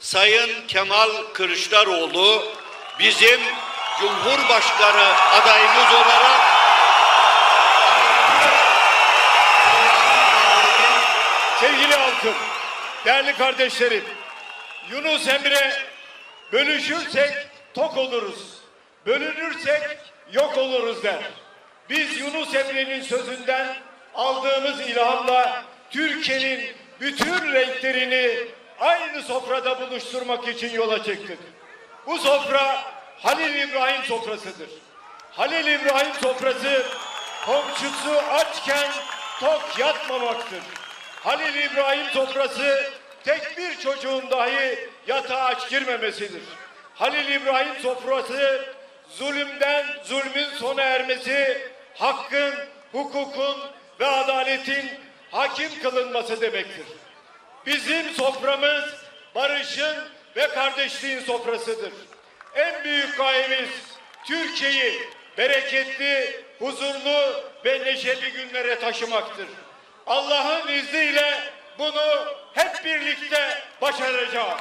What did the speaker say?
Sayın Kemal Kılıçdaroğlu bizim Cumhurbaşkanı adayımız olarak Sevgili halkım, değerli kardeşlerim, Yunus Emre bölüşürsek tok oluruz, bölünürsek yok oluruz der. Biz Yunus Emre'nin sözünden aldığımız ilhamla Türkiye'nin bütün renklerini aynı sofrada buluşturmak için yola çıktık. Bu sofra Halil İbrahim sofrasıdır. Halil İbrahim sofrası komşusu açken tok yatmamaktır. Halil İbrahim sofrası tek bir çocuğun dahi yatağa aç girmemesidir. Halil İbrahim sofrası zulümden zulmün sona ermesi, hakkın, hukukun ve adaletin hakim kılınması demektir. Bizim soframız barışın ve kardeşliğin sofrasıdır. En büyük gayemiz Türkiye'yi bereketli, huzurlu ve neşeli günlere taşımaktır. Allah'ın izniyle bunu hep birlikte başaracağız.